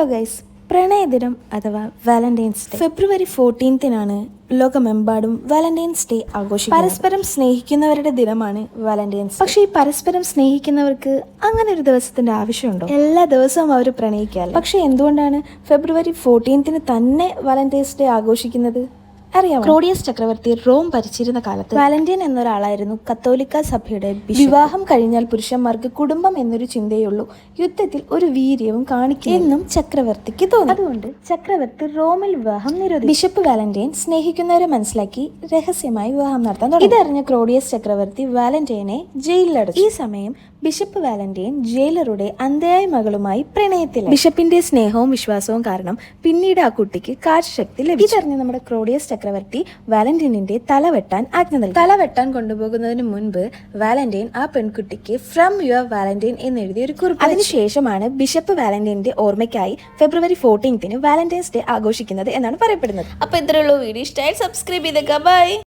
Hello guys പ്രണയദിനം അഥവാ Valentine's day ഫെബ്രുവരി ഫോർട്ടീൻത്തിനാണ് ലോകമെമ്പാടും Valentine's day ആഘോഷിക്കുന്നത്. പരസ്പരം സ്നേഹിക്കുന്നവരുടെ ദിനമാണ് വാലന്റൈൻസ് പക്ഷേ ഈ പരസ്പരം സ്നേഹിക്കുന്നവർക്ക് അങ്ങനെ ഒരു ദിവസത്തിന്റെ ആവശ്യമുണ്ടോ? എല്ലാ ദിവസവും അവർ പ്രണയിക്കാറ് പക്ഷേ എന്തുകൊണ്ടാണ് ഫെബ്രുവരി ഫോർട്ടീൻത്തിന് തന്നെ വാലന്റൈൻസ് ഡേ ആഘോഷിക്കുന്നത്? അറിയാം ക്രോഡിയസ് ചക്രവർത്തി റോം ഭരിച്ചിരുന്ന കാലത്ത് വാലന്റീൻ എന്നൊരാളായിരുന്നു കത്തോലിക്ക സഭയുടെ. വിവാഹം കഴിഞ്ഞാൽ പുരുഷന്മാർക്ക് കുടുംബം എന്നൊരു ചിന്തയുള്ളൂ യുദ്ധത്തിൽ ഒരു വീര്യവും കാണിക്കും എന്നും ചക്രവർത്തിക്ക് തോന്നി. അതുകൊണ്ട് ചക്രവർത്തി റോമിൽ വിവാഹം നിരോധിച്ചു. ബിഷപ്പ് വാലന്റൈൻ സ്നേഹിക്കുന്നവരെ മനസ്സിലാക്കി രഹസ്യമായി വിവാഹം നടത്താൻ തുടങ്ങി. ഇതറിഞ്ഞ ക്രോഡിയസ് ചക്രവർത്തി വാലന്റൈനെ ജയിലിലടച്ചു. ഈ സമയം ബിഷപ്പ് വാലന്റൈൻ ജയിലറുടെ അന്തയായ മകളുമായി പ്രണയത്തിൽ ബിഷപ്പിന്റെ സ്നേഹവും വിശ്വാസവും കാരണം പിന്നീട് ആ കുട്ടിക്ക് കാഴ്ചശക്തി ലഭിച്ചു. ഇതറിഞ്ഞ് നമ്മുടെ ക്രോഡിയസ് ചക്രവർത്തി വാലന്റൈനിന്റെ തലവെട്ടാൻ ആജ്ഞ നൽകി. തലവെട്ടാൻ കൊണ്ടുപോകുന്നതിന് മുൻപ് വാലന്റൈൻ ആ പെൺകുട്ടിക്ക് ഫ്രം യുവർ വാലന്റൈൻ എന്ന് എഴുതിയ ഒരു കുറിപ്പ് അതിനുശേഷമാണ് ബിഷപ്പ് വാലന്റൈന്റെ ഓർമ്മയ്ക്കായി ഫെബ്രുവരി ഫോർട്ടീൻത്തിന് വാലന്റൈൻസ് ഡേ ആഘോഷിക്കുന്നത് എന്നാണ് പറയപ്പെടുന്നത്. അപ്പൊ ഇത്രയുള്ള വീഡിയോ ഇഷ്ടമായി സബ്സ്ക്രൈബ് ചെയ്തേക്കാം. ബൈ